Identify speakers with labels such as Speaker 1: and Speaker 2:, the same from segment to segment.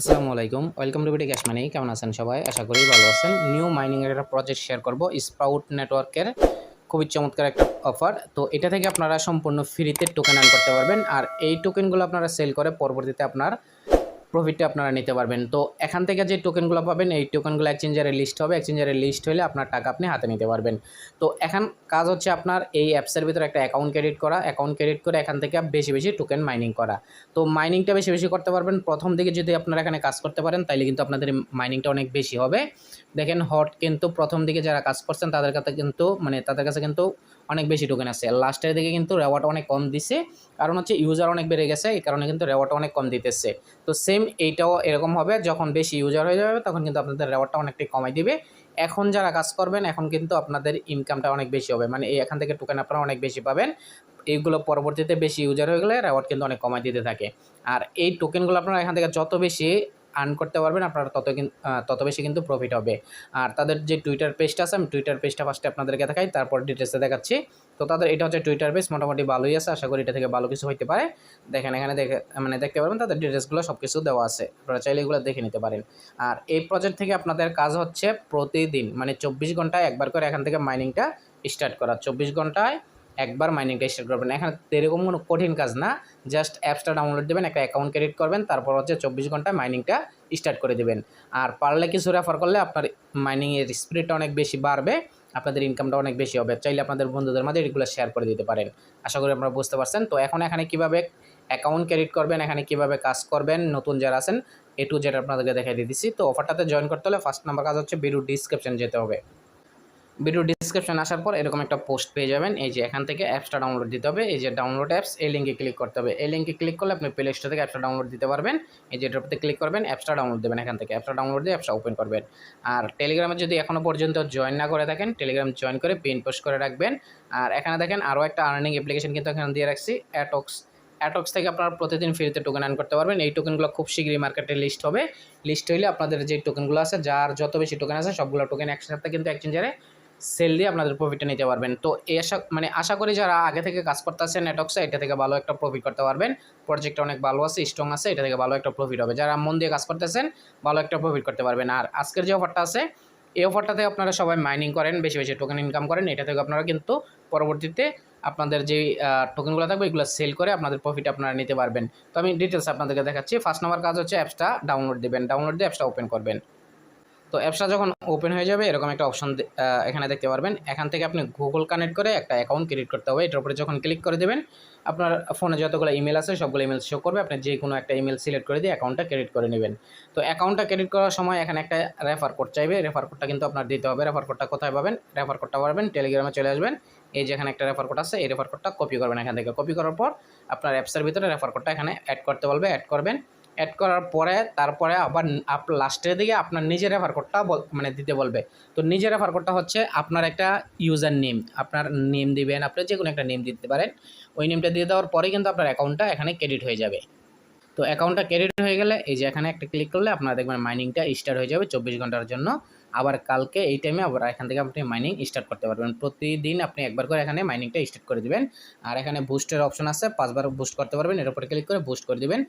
Speaker 1: আসসালামু আলাইকুম। Welcome to BT cash money. কেমন আছেন সবাই? আশা করি ভালো আছেন। নিউ মাইনিংয়ের একটা প্রজেক্ট শেয়ার করব। স্প্রাউট নেটওয়ার্কের খুবই চমৎকার একটা অফার তো এটা থেকে আপনারা সম্পূর্ণ ফ্রিতে টোকেন আর্ন করতে পারবেন। আর এই টোকেনগুলো আপনারা সেল করে পরবর্তীতে আপনার প্রফিটটা আপনারা নিতে পারবেন। তো এখান থেকে যে টোকেনগুলো পাবেন, এই টোকেনগুলো এক্সচেঞ্জারের লিস্ট হবে। এক্সচেঞ্জারের লিস্ট হলে আপনার টাকা আপনি হাতে নিতে পারবেন। তো এখন কাজ হচ্ছে আপনার এই অ্যাপসের ভিতরে একটা অ্যাকাউন্ট ক্রেডিট করা। অ্যাকাউন্ট ক্রেডিট করে এখান থেকে বেশি বেশি টোকেন মাইনিং করা। তো মাইনিংটা বেশি বেশি করতে পারবেন। প্রথম দিকে যদি আপনারা এখানে কাজ করতে পারেন, তাইলে কিন্তু আপনাদের মাইনিংটা অনেক বেশি হবে। দেখেন হট কিন্তু প্রথম দিকে যারা কাজ করছেন, তাদের কাছে কিন্তু মানে তাদের কাছে কিন্তু অনেক বেশি টোকেন আছে। লাস্টের দিকে কিন্তু রেওয়ার্ড অনেক কম দিছে। কারণ হচ্ছে ইউজার অনেক বেড়ে গেছে, এই কারণে কিন্তু রেওয়ার্ড অনেক কম দিতেছে। তো সেম এইটাও এরকম হবে, যখন বেশি ইউজার হয়ে যাবে, তখন কিন্তু আপনাদের রেওয়ার্ডটা অনেকটাই কমাই দিবে। এখন যারা কাজ করবেন, এখন কিন্তু আপনাদের ইনকামটা অনেক বেশি হবে। মানে এই এখান থেকে টোকেন আপনারা অনেক বেশি পাবেন। এইগুলো পরবর্তীতে বেশি ইউজার হয়ে গেলে রেওয়ার্ড কিন্তু অনেক কমাই দিতে থাকে। আর এই টোকেনগুলো আপনারা এখান থেকে যত বেশি আর্ন করতে পারবেন, আপনারা তত তত বেশি কিন্তু প্রফিট হবে। আর তাদের যে টুইটার পেজটা আছে, আমি টুইটার পেজটা ফার্স্টে আপনাদেরকে দেখাই, তারপর ডিটেলসে দেখাচ্ছি। তো তাদের, এটা হচ্ছে টুইটার পেজ মোটামুটি ভালোই আছে, আশা করি এটা থেকে ভালো কিছু হইতে পারে। দেখেন, এখানে দেখে মানে দেখতে পারবেন, তাদের ডিটেলসগুলো সব কিছু দেওয়া আছে। আপনারা চাইলে এগুলো দেখে নিতে পারেন। আর এই প্রজেক্ট থেকে আপনাদের কাজ হচ্ছে প্রতিদিন মানে চব্বিশ ঘন্টায় একবার করে এখান থেকে মাইনিংটা স্টার্ট করা। চব্বিশ ঘন্টায় একবার মাইনিংটা স্টার্ট করবেন। এখানে এরকম কোনো কঠিন কাজ না। জাস্ট অ্যাপসটা ডাউনলোড দেবেন, একটা অ্যাকাউন্ট ক্রিয়েট করবেন, তারপর হচ্ছে চব্বিশ ঘন্টায় মাইনিংটা স্টার্ট করে দেবেন। আর পারলে কিছু রেফার করলে আপনার মাইনিংয়ের স্পিডটা অনেক বেশি বাড়বে, আপনাদের ইনকামটা অনেক বেশি হবে। চাইলে আপনাদের বন্ধুদের মাঝে এগুলো শেয়ার করে দিতে পারেন। আশা করি আপনারা বুঝতে পারছেন। তো এখন এখানে কীভাবে অ্যাকাউন্ট ক্রেডিট করবেন, এখানে কীভাবে কাজ করবেন, নতুন যারা আছেন এ টু জেড আপনাদেরকে দেখাই দিয়ে দিচ্ছি। তো অফারটাতে জয়েন করতে হলে ফার্স্ট নাম্বার কাজ হচ্ছে ভিডিও ডিসক্রিপশন যেতে হবে। ভিডিও ডিসক্রিপশন আসার পর এরকম একটা পোস্ট পেয়ে যাবেন। এই যে এখান থেকে অ্যাপসটা ডাউনলোড দিতে হবে। এই যে ডাউনলোড অ্যাপস এই লিঙ্কে ক্লিক করতে হবে। এই লিঙ্কে ক্লিক করলে আপনি প্লে স্টোর থেকে অ্যাপসটা ডাউনলোড দিতে পারবেন। এই যে এটাতে ক্লিক করবেন অ্যাপসটা ডাউনলোড দেবেন এখান থেকে। অ্যাপসটা ডাউনলোড দিয়ে অ্যাপসটা ওপেন করবেন। আর টেলিগ্রামে যদি এখনও পর্যন্ত জয়েন না করে থাকেন টেলিগ্রাম জয়েন করে পিন পোস্ট করে রাখবেন। আর এখানে দেখেন আরও একটা আর্নিং অ্যাপ্লিকেশন কিন্তু এখানে দিয়ে রাখছি অ্যাটক্স অ্যাটক্স থেকে আপনারা প্রতিদিন ফ্রিতে টোকেন আর্ন করতে পারবেন। এই টোকেনগুলো খুব শীঘ্রই মার্কেটে লিস্ট হবে। লিস্ট হইলে আপনাদের যে টোকেনগুলো আছে, যার যত বেশি টোকেন আছে, সবগুলো টোকেন একসাথে কিন্তু এক্সচেঞ্জারে সেল দিয়ে আপনাদের প্রফিটটা নিতে পারবেন। তো এই আশা মানে আশা করি যারা আগে থেকে কাজ করতে করতেছে নেটওয়ার্কসে এটা থেকে ভালো একটা প্রফিট করতে পারবেন। প্রজেক্টটা অনেক ভালো আছে স্ট্রং আছে, এটা থেকে ভালো একটা প্রফিট হবে। যারা মন দিয়ে কাজ করতেছেন, ভালো একটা প্রফিট করতে পারবেন। আর আজকের যে অফারটা আছে, এই অফারটাতে আপনারা সবাই মাইনিং করেন, বেশি বেশি টোকেন ইনকাম করেন, এটা থেকে আপনারা কিন্তু পরবর্তীতে আপনাদের যে টোকেনগুলো থাকবে, এগুলো সেল করে আপনাদের প্রফিট আপনারা নিতে পারবেন। তো আমি ডিটেলস আপনাদেরকে দেখাচ্ছি। ফার্স্ট নাম্বার কাজ হচ্ছে অ্যাপসটা ডাউনলোড দেবেন। ডাউনলোড দিয়ে অ্যাপসটা ওপেন করবেন। তো অ্যাপসটা যখন ওপেন হয়ে যাবে, এরকম একটা অপশন এখানে দেখতে পারবেন। এখান থেকে আপনি গুগল কানেক্ট করে একটা অ্যাকাউন্ট ক্রিয়েট করতে হবে। এটার উপরে যখন ক্লিক করে দেবেন, আপনার ফোনে যতগুলো ইমেল আছে, সবগুলো ইমেল শো করবে। আপনি যে কোনো একটা ইমেল সিলেক্ট করে দিয়ে অ্যাকাউন্টটা ক্রেডিট করে নেবেন। তো অ্যাকাউন্টটা ক্রেডিট করার সময় এখানে একটা রেফার কোড চাইবে। রেফার কোডটা কিন্তু আপনার দিতে হবে। রেফার কোডটা কোথায় পাবেন? রেফার কোডটা পাবেন টেলিগ্রামে চলে আসবেন। এই যে এখানে একটা রেফার কোড আছে, এই রেফার কোডটা কপি করবেন এখান থেকে। কপি করার পর আপনার অ্যাপসের ভিতরে রেফার কোডটা এখানে অ্যাড করতে বলবে। অ্যাড করবেন। অ্যাড করার পরে তারপরে আবার আপ লাস্টের দিকে আপনার নিজের রেফার কোডটা মানে দিতে বলবে। তো নিজের রেফার কোডটা হচ্ছে আপনার একটা ইউজার নেম আপনার নেম দিবেন, আপনি যে কোনো একটা নেম দিতে পারেন। ওই নেমটা দিয়ে দেওয়ার পরে কিন্তু আপনার অ্যাকাউন্টটা এখানে ক্রেডিট হয়ে যাবে। তো অ্যাকাউন্টটা ক্রেডিট হয়ে গেলে এই যে এখানে একটা ক্লিক করলে আপনারা দেখবেন মাইনিংটা স্টার্ট হয়ে যাবে চব্বিশ ঘণ্টার জন্য। আবার কালকে এই টাইমে আবার এখান থেকে আপনি মাইনিং স্টার্ট করতে পারবেন। প্রতিদিন আপনি একবার করে এখানে মাইনিংটা স্টার্ট করে দিবেন। আর এখানে বুস্টের অপশন আছে, পাঁচবার বুস্ট করতে পারবেন, এর উপরে ক্লিক করে বুস্ট করে দিবেন।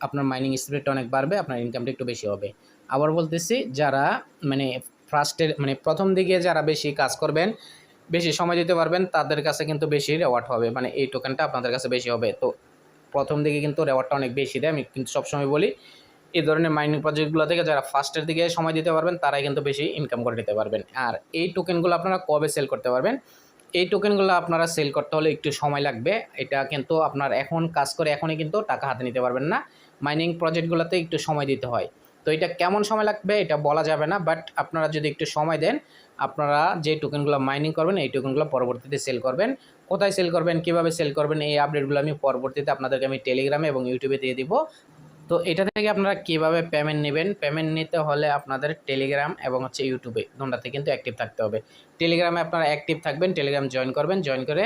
Speaker 1: আপনার মাইনিং স্পিডটা অনেক বাড়বে, আপনার ইনকামটা একটু বেশি হবে। আবার বলতেছি, যারা মানে ফার্স্টের মানে প্রথম দিকে যারা বেশি কাজ করবেন, বেশি সময় দিতে পারবেন, তাদের কাছে কিন্তু বেশি রেওয়ার্ড হবে। মানে এই টোকেনটা আপনাদের কাছে বেশি হবে। তো প্রথম দিকে কিন্তু রেওয়ার্ডটা অনেক বেশি দেয়, আমি কিন্তু সবসময় বলি। এই ধরনের মাইনিং প্রজেক্টগুলো থেকে যারা ফার্স্টের দিকে সময় দিতে পারবেন, তারাই কিন্তু বেশি ইনকাম করে নিতে পারবেন। আর এই টোকেনগুলো আপনারা কবে সেল করতে পারবেন? এই টোকেনগুলো আপনারা সেল করতে হলে একটু সময় লাগবে। এটা কিন্তু আপনার এখন কাজ করে, এখনই কিন্তু টাকা হাতে নিতে পারবেন না। মাইনিং প্রজেক্টগুলোতে একটু সময় দিতে হয়। তো এটা কেমন সময় লাগবে এটা বলা যাবে না বাট আপনারা যদি একটু সময় দেন, আপনারা যে টোকেনগুলো মাইনিং করবেন, এই টোকেনগুলো পরবর্তীতে সেল করবেন। কোথায় সেল করবেন, কীভাবে সেল করবেন, এই আপডেটগুলো আমি পরবর্তীতে আপনাদেরকে আমি টেলিগ্রামে এবং ইউটিউবে দিয়ে দিব। তো এটা থেকে আপনারা কীভাবে পেমেন্ট নেবেন? পেমেন্ট নিতে হলে আপনাদের টেলিগ্রাম এবং হচ্ছে ইউটিউবে দুটাতে কিন্তু অ্যাক্টিভ থাকতে হবে। টেলিগ্রামে আপনারা অ্যাক্টিভ থাকবেন টেলিগ্রাম জয়েন করবেন জয়েন করে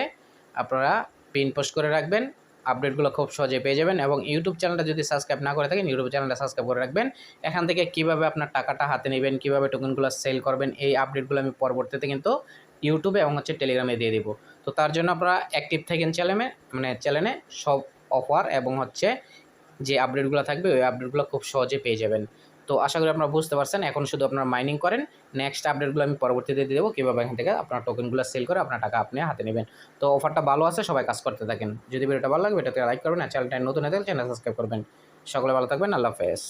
Speaker 1: আপনারা পিন পোস্ট করে রাখবেন আপডেটগুলো খুব সহজে পেয়ে যাবেন এবং ইউটিউব চ্যানেলটা যদি সাবস্ক্রাইব না করে থাকেন ইউটিউব চ্যানেলটা সাবস্ক্রাইব করে রাখবেন। এখান থেকে কীভাবে আপনার টাকাটা হাতে নেবেন, কীভাবে টোকেনগুলো সেল করবেন, এই আপডেটগুলো আমি পরবর্তীতে কিন্তু ইউটিউবে এবং হচ্ছে টেলিগ্রামে দিয়ে দিব। তো তার জন্য আপনারা অ্যাক্টিভ থাকেন চ্যানেলে মানে চ্যানেলে সব অফার এবং হচ্ছে যে আপডেটগুলো থাকবে, ওই আপডেটগুলো খুব সহজে পেয়ে যাবেন। তো আশা করি আপনারা বুঝতে পারছেন, এখন শুধু আপনারা মাইনিং করেন নেক্সট আপডেটগুলো আমি পরবর্তীতে দিয়ে দেবো, কীভাবে এখান থেকে আপনার টোকেনগুলো সেল করে আপনার টাকা আপনি হাতে নেবেন। তো অফারটা ভালো আছে, সবাই কাজ করতে থাকেন। যদি ভিডিওটা ভালো লাগবে এটাতে লাইক করবেন, আর চ্যানেলটা নতুন হয়ে চ্যানেল সাবস্ক্রাইব করবেন। সকলে ভালো থাকবেন, আল্লাহ হাফেজ।